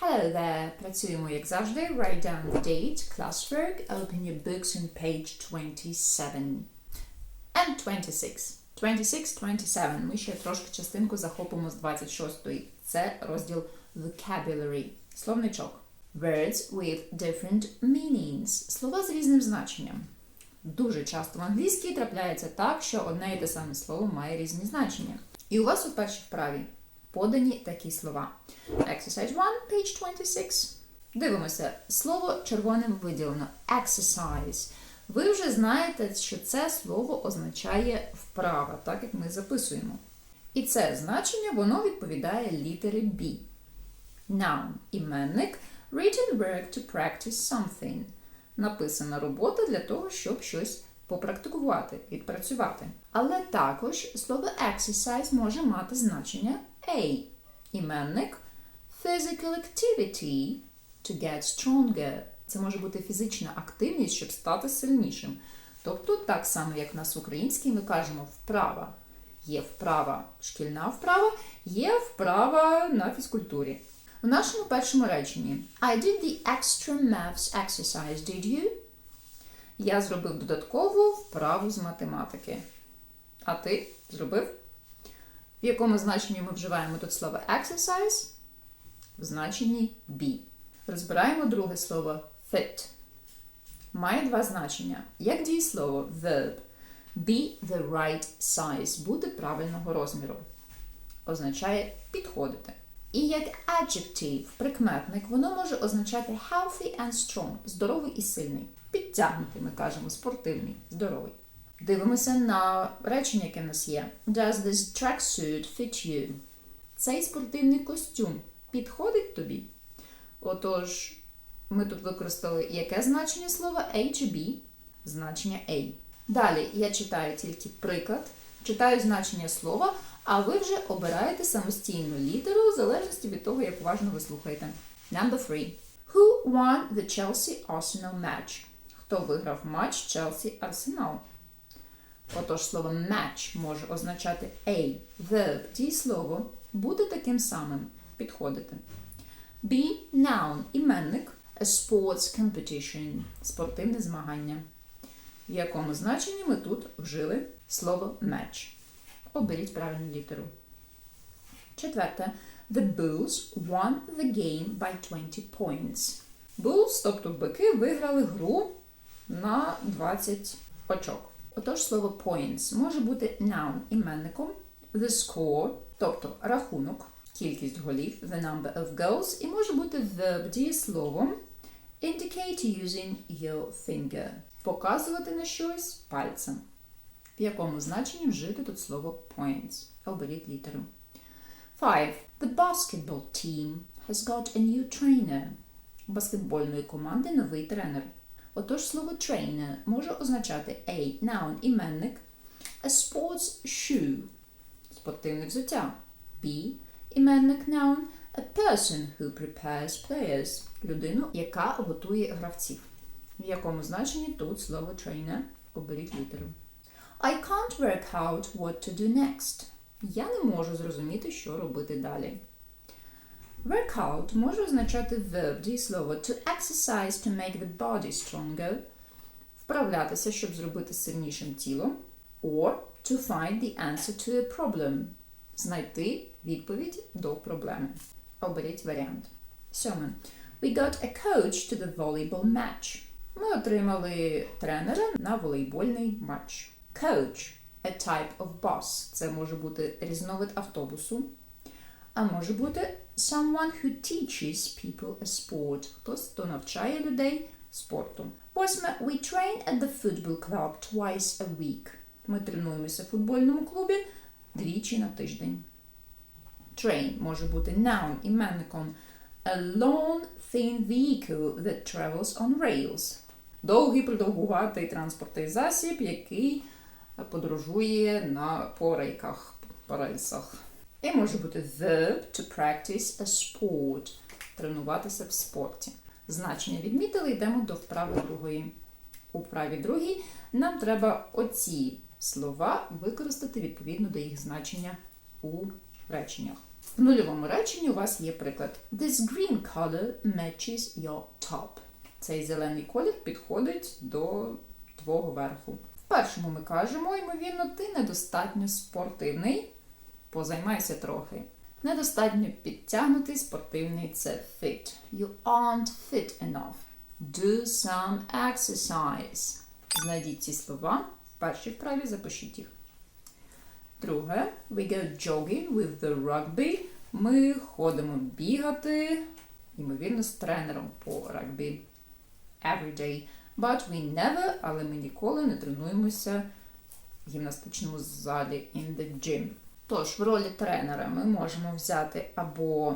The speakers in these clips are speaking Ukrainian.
Hello there. Працюємо як завжди. Write down the date, classwork, open your books on page 27. And 26. 26, 27. Ми ще трошки частинку захопимо з 26-ї. Це розділ vocabulary. Словничок. Words with different meanings. Слова з різним значенням. Дуже часто в англійській трапляється так, що одне і те саме слово має різні значення. І у вас у першій вправі подані такі слова. Exercise 1, page 26. Дивимося. Слово червоним виділено. Exercise. Ви вже знаєте, що це слово означає вправа, так як ми записуємо. І це значення воно відповідає літері B. Noun – іменник. Written work to practice something. Написана робота для того, щоб щось попрактикувати, відпрацювати. Але також слово exercise може мати значення A. Іменник physical activity to get stronger. Це може бути фізична активність, щоб стати сильнішим. Тобто, так само, як в нас в українській, ми кажемо вправа. Є вправа шкільна вправа, є вправа на фізкультурі. В нашому першому реченні I did the extra maths exercise, did you? Я зробив додаткову вправу з математики. А ти зробив? В якому значенні ми вживаємо тут слово exercise? В значенні be. Розбираємо друге слово fit. Має два значення. Як дієслово verb. Be the right size. Бути правильного розміру. Означає підходити. І як adjective, прикметник, воно може означати healthy and strong, здоровий і сильний. Підтягнутий, ми кажемо, спортивний, здоровий. Дивимося на речення, яке в нас є. Does this tracksuit fit you? Цей спортивний костюм підходить тобі? Отож, ми тут використали яке значення слова A чи B? Значення A. Далі я читаю тільки приклад, читаю значення слова, а ви вже обираєте самостійну літеру в залежності від того, як уважно ви слухаєте. Number three. Who won the Chelsea-Arsenal match? Хто виграв матч Chelsea-Arsenal? Отож, слово match може означати A, verb, дієслово, бути таким самим, підходити. B, noun, іменник, a sports competition, спортивне змагання. В якому значенні ми тут вжили слово match. Оберіть правильну літеру. Четверте. The Bulls won the game by 20 points. Bulls, тобто бики, виграли гру на 20 очок. Отож, слово points може бути noun іменником, the score, тобто рахунок, кількість голів, the number of goals, і може бути verb дієсловом indicate using your finger. Показувати на щось пальцем. В якому значенні вжити тут слово points. Оберіть літеру. 5. The basketball team has got a new trainer. У баскетбольної команди новий тренер. Отож слово trainer може означати A. Noun іменник. A sports shoe. Спортивне взуття. B. Іменник noun. A person who prepares players. Людину, яка готує гравців. В якому значенні тут слово trainer? Оберіть літеру. I can't work out what to do next. Я не можу зрозуміти, що робити далі. Workout може означати verb дієслово to exercise to make the body stronger, вправлятися, щоб зробити сильнішим тіло, or to find the answer to a problem, знайти відповідь до проблеми. Оберіть варіант. Сьоме. We got a coach to the volleyball match. Ми отримали тренера на волейбольний матч. Coach – a type of bus. Це може бути різновид автобусу. А може бути someone who teaches people a sport. Хтось, хто навчає людей спорту. Восьме. We train at the football club twice a week. Ми тренуємося в футбольному клубі двічі на тиждень. Train може бути noun іменником. A long, thin vehicle that travels on rails. Довгий продовгуватий транспортний засіб, який подорожує на по рейках, по рельсах. І може бути verb to practice a sport. Тренуватися в спорті. Значення відмітили, йдемо до вправи другої. У вправі другій нам треба оці слова використати відповідно до їх значення у реченнях. В нульовому реченні у вас є приклад. This green color matches your top. Цей зелений колір підходить до твого верху. В першому ми кажемо, ймовірно, ти недостатньо спортивний. Позаймайся трохи. Недостатньо підтягнутий спортивний це fit. You aren't fit enough. Do some exercise. Знайдіть ці слова. В першій вправі запишіть їх. Друге, we go jogging with the rugby. Ми ходимо бігати, ймовірно, з тренером по регбі. Every day. But we never, але ми ніколи не тренуємося в гімнастичному залі in the gym. Тож, в ролі тренера ми можемо взяти або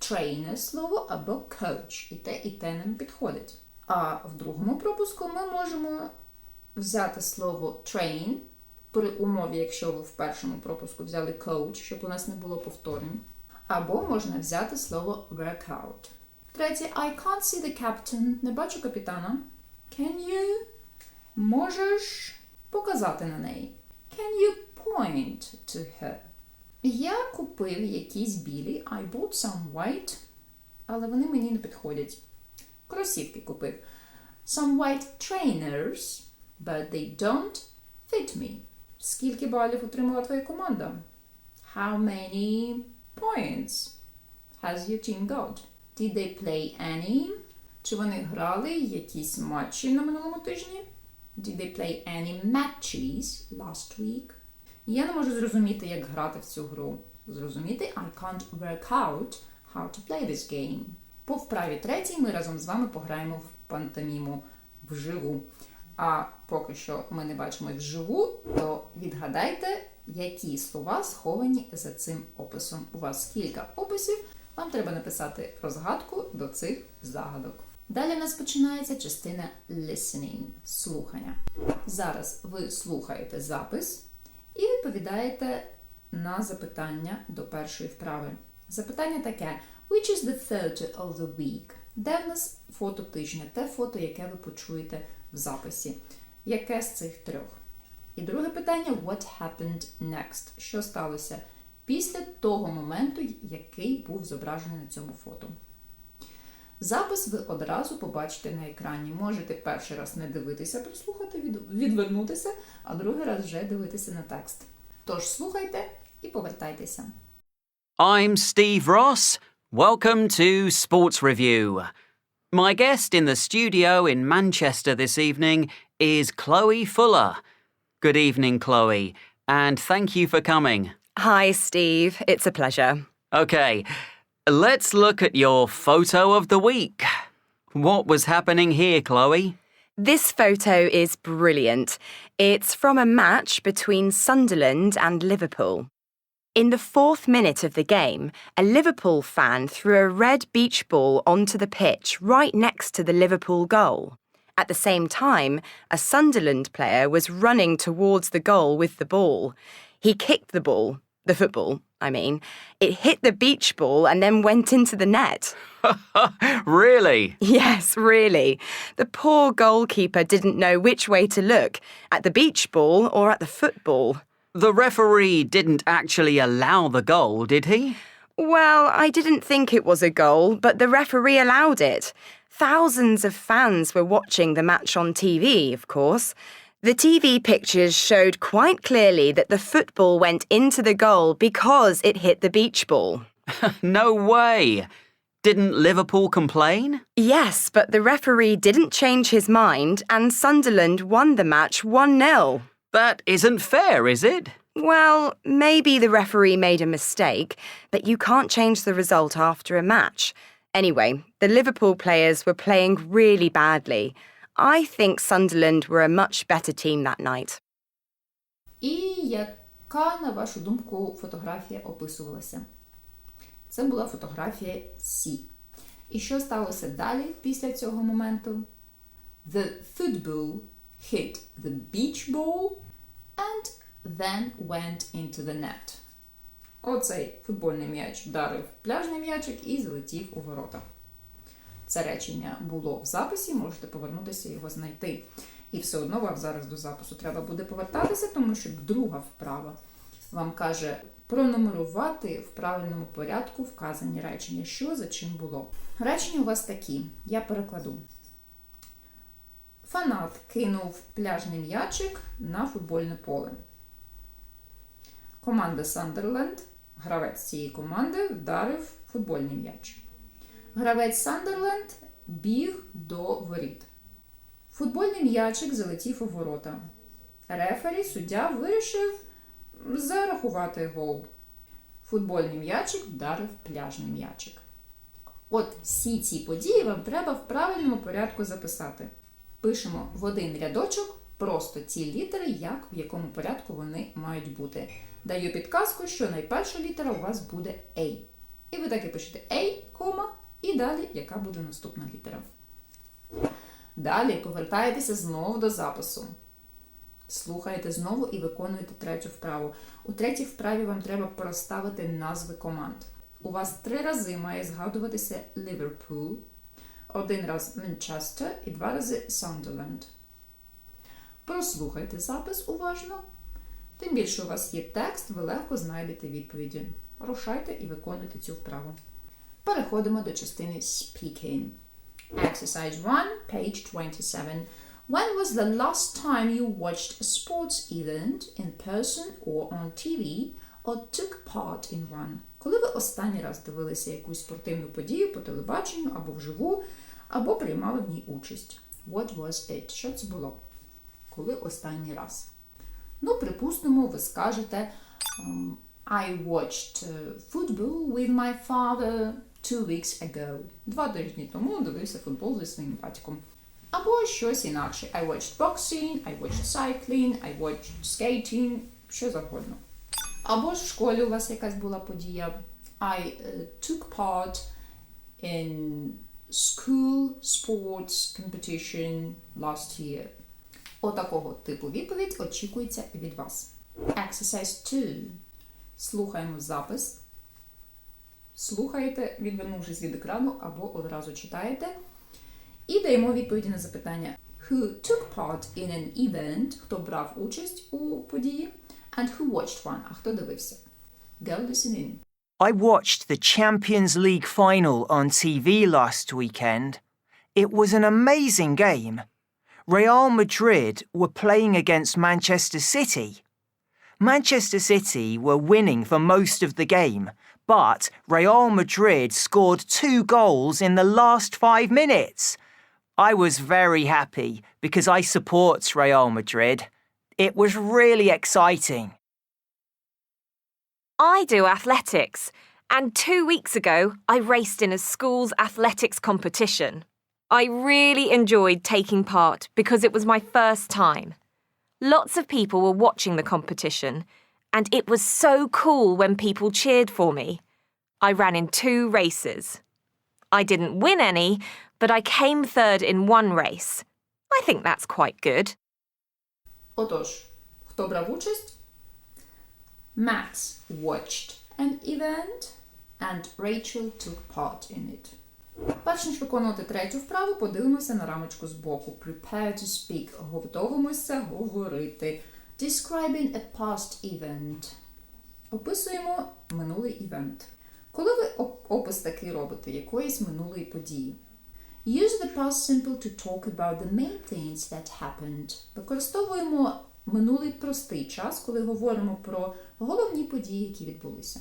trainer слово, або coach. І те, і те нам підходить. А в другому пропуску ми можемо взяти слово train при умові, якщо ви в першому пропуску взяли coach, щоб у нас не було повторень. Або можна взяти слово workout. Третє, I can't see the captain. Не бачу капітана. Can you? Можеш показати на неї. Can you point to her? Я купив якісь білі. I bought some white. Але вони мені не підходять. Кросівки купив. Some white trainers, but they don't fit me. Скільки балів отримала твоя команда? How many points has your team got? Did they play any? Чи вони грали якісь матчі на минулому тижні? Did they play any matches last week? Я не можу зрозуміти, як грати в цю гру. Зрозуміти I can't work out how to play this game. По вправі третій ми разом з вами пограємо в пантоміму вживу. А поки що ми не бачимо вживу, то відгадайте, які слова сховані за цим описом. У вас кілька описів. Вам треба написати розгадку до цих загадок. Далі в нас починається частина listening слухання. Зараз ви слухаєте запис відповідаєте на запитання до першої вправи. Запитання таке: Which is the photo of the week? Де в нас фото тижня? Те фото, яке ви почуєте в записі. Яке з цих трьох? І друге питання: What happened next? Що сталося після того моменту, який був зображений на цьому фото? Запис ви одразу побачите на екрані. Можете перший раз не дивитися, прослухати, відвернутися, а другий раз вже дивитися на текст. Тож слухайте і повертайтеся. I'm Steve Ross. Welcome to Sports Review. My guest in the studio in Manchester this evening is Chloe Fuller. Good evening, Chloe, and thank you for coming. Hi, Steve. It's a pleasure. Okay, let's look at your photo of the week. What was happening here, Chloe? This photo is brilliant. It's from a match between Sunderland and Liverpool. In the fourth minute of the game, a Liverpool fan threw a red beach ball onto the pitch right next to the Liverpool goal. At the same time, a Sunderland player was running towards the goal with the ball. He kicked the ball, the football, I mean. It hit the beach ball and then went into the net. really? Yes, really. The poor goalkeeper didn't know which way to look at the beach ball or at the football. The referee didn't actually allow the goal, did he? Well, I didn't think it was a goal, but the referee allowed it. Thousands of fans were watching the match on TV, of course. The TV pictures showed quite clearly that the football went into the goal because it hit the beach ball. No way. Didn't Liverpool complain? Yes, but the referee didn't change his mind and Sunderland won the match 1 0. That isn't fair, is it? Well, maybe the referee made a mistake, but you can't change the result after a match. Anyway, the Liverpool players were playing really badly. I think Sunderland were a much better team that night. І яка, на вашу думку, фотографія описувалася? Це була фотографія Сі. І що сталося далі після цього моменту? The football hit the beach ball and then went into the net. Оцей футбольний м'яч вдарив пляжний м'ячик і залетів у ворота. Це речення було в записі, можете повернутися і його знайти. І все одно вам зараз до запису треба буде повертатися, тому що друга вправа вам каже пронумерувати в правильному порядку вказані речення, що за чим було. Речення у вас такі. Я перекладу. Фанат кинув пляжний м'ячик на футбольне поле. Команда Сандерленд, гравець цієї команди, вдарив футбольний м'яч. Гравець Сандерленд біг до воріт. Футбольний м'ячик залетів у ворота. Рефері суддя вирішив зарахувати гол. Футбольний м'ячик вдарив пляжний м'ячик. От всі ці події вам треба в правильному порядку записати. Пишемо в один рядочок просто ці літери, як в якому порядку вони мають бути. Даю підказку, що найперша літера у вас буде A. І ви так і пишете A, кома, і далі яка буде наступна літера. Далі повертаєтеся знову до запису. Слухаєте знову і виконуєте третю вправу. У третій вправі вам треба проставити назви команд. У вас три рази має згадуватися Liverpool, один раз Manchester і два рази Sunderland. Прослухайте запис уважно. Тим більше у вас є текст, ви легко знайдете відповіді. Рушайте і виконуйте цю вправу. Переходимо до частини Speaking. Exercise 1, page 27. When was the last time you watched a sports event in person or on TV or took part in one? Коли ви останній раз дивилися якусь спортивну подію по телебаченню або вживу, або приймали в ній участь? What was it? Що це було? Коли останній раз? Ну, припустимо, ви скажете um, I watched uh, football with my father two weeks ago. Два тижні тому дивився футбол зі своїм батьком. Або щось інакше. I watched boxing, I watched cycling, I watched skating, що завгодно. Або ж в школі у вас якась була подія. I uh, took part in school sports competition last year. Отакого типу відповідь очікується від вас. Exercise 2. Слухаємо запис. Слухаєте, відвернувшись від екрану, або одразу читаєте. І даємо відповіді на запитання. Who took part in an event, хто брав участь у події, and who watched one, а хто дивився. Go listen in. I watched the Champions League final on TV last weekend. It was an amazing game. Real Madrid were playing against Manchester City. Manchester City were winning for most of the game, but Real Madrid scored two goals in the last five minutes. I was very happy because I support Real Madrid. It was really exciting. I do athletics, and two weeks ago I raced in a school's athletics competition. I really enjoyed taking part because it was my first time. Lots of people were watching the competition, and it was so cool when people cheered for me. I ran in two races. I didn't win any, but I came third in one race. I think that's quite good. Отож, хто брав участь? Max watched an event and Rachel took part in it. Перш ніж виконувати третю вправу, подивимося на рамочку збоку. Prepare to speak. Готовимося говорити. Describing a past event. Описуємо минулий івент. Коли ви опис такий робите якоїсь минулої події. Use the past simple to talk about the main things that happened. Використовуємо минулий простий час, коли говоримо про головні події, які відбулися.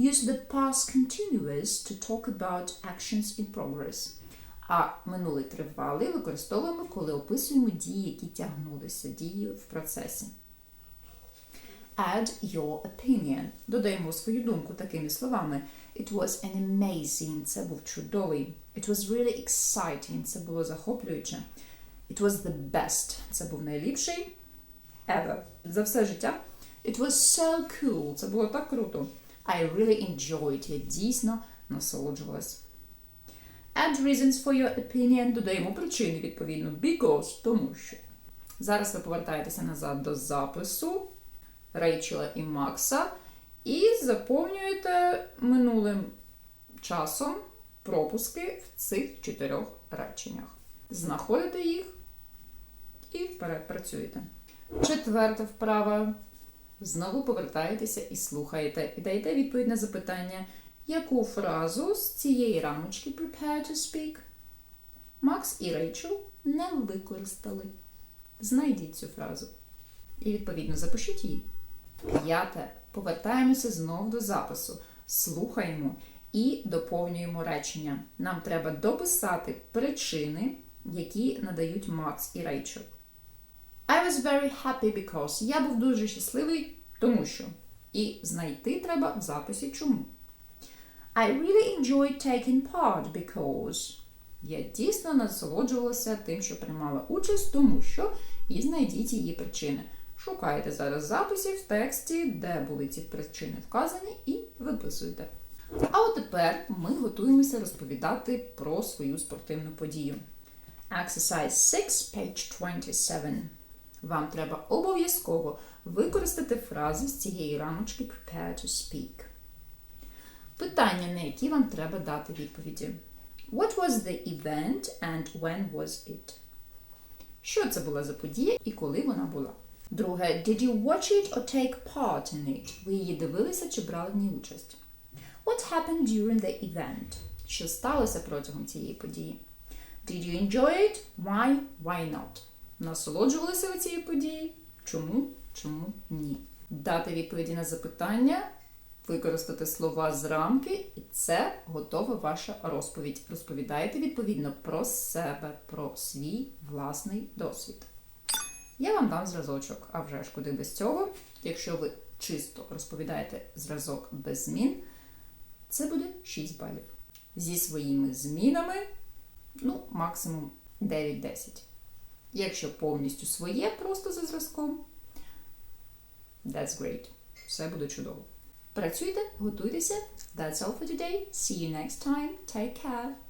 Use the past continuous to talk about actions in progress. А минулий тривалий використовуємо, коли описуємо дії, які тягнулися, дії в процесі. Add your opinion. Додаємо свою думку такими словами. It was an amazing. Це був чудовий. It was really exciting. Це було захоплююче. It was the best. Це був найліпший ever. За все життя. It was so cool. Це було так круто. I really enjoyed. Я дійсно насолоджувалась. Add reasons for your opinion. Додаємо причини, відповідно. Because, тому що. Зараз ви повертаєтеся назад до запису Рейчела і Макса і заповнюєте минулим часом пропуски в цих чотирьох реченнях. Знаходите їх і вперед працюєте. Четверта вправа. Знову повертаєтеся і слухаєте, і даєте відповідь на запитання, яку фразу з цієї рамочки prepare to speak Макс і Рейчел не використали. Знайдіть цю фразу. І відповідно запишіть її. П'яте. Повертаємося знов до запису. Слухаємо і доповнюємо речення. Нам треба дописати причини, які надають Макс і Рейчел. I was very happy because. Я був дуже щасливий, тому що. І знайти треба в записі чому. I really enjoyed taking part because. Я дійсно насолоджувалася тим, що приймала участь, тому що і знайдіть її причини. Шукайте зараз записів в тексті, де були ці причини вказані, і виписуйте. А от тепер ми готуємося розповідати про свою спортивну подію. Exercise 6, page 27. Вам треба обов'язково використати фрази з цієї рамочки Prepare to speak. Питання, на які вам треба дати відповіді. What was the event and when was it? Що це була за подія і коли вона була? Друге, did you watch it or take part in it? Ви її дивилися чи брали в ній участь? What happened during the event? Що сталося протягом цієї події? Did you enjoy it? Why? Why not? Насолоджувалися ви цією подією? Чому? Чому ні? Дати відповіді на запитання, використати слова з рамки, і це готова ваша розповідь. Розповідаєте відповідно про себе, про свій власний досвід. Я вам дам зразочок, а вже ж куди без цього. Якщо ви чисто розповідаєте зразок без змін, це буде 6 балів. Зі своїми змінами, ну, максимум 9-10. Якщо повністю своє, просто за зразком, that's great. Все буде чудово. Працюйте, готуйтеся. That's all for today. See you next time. Take care.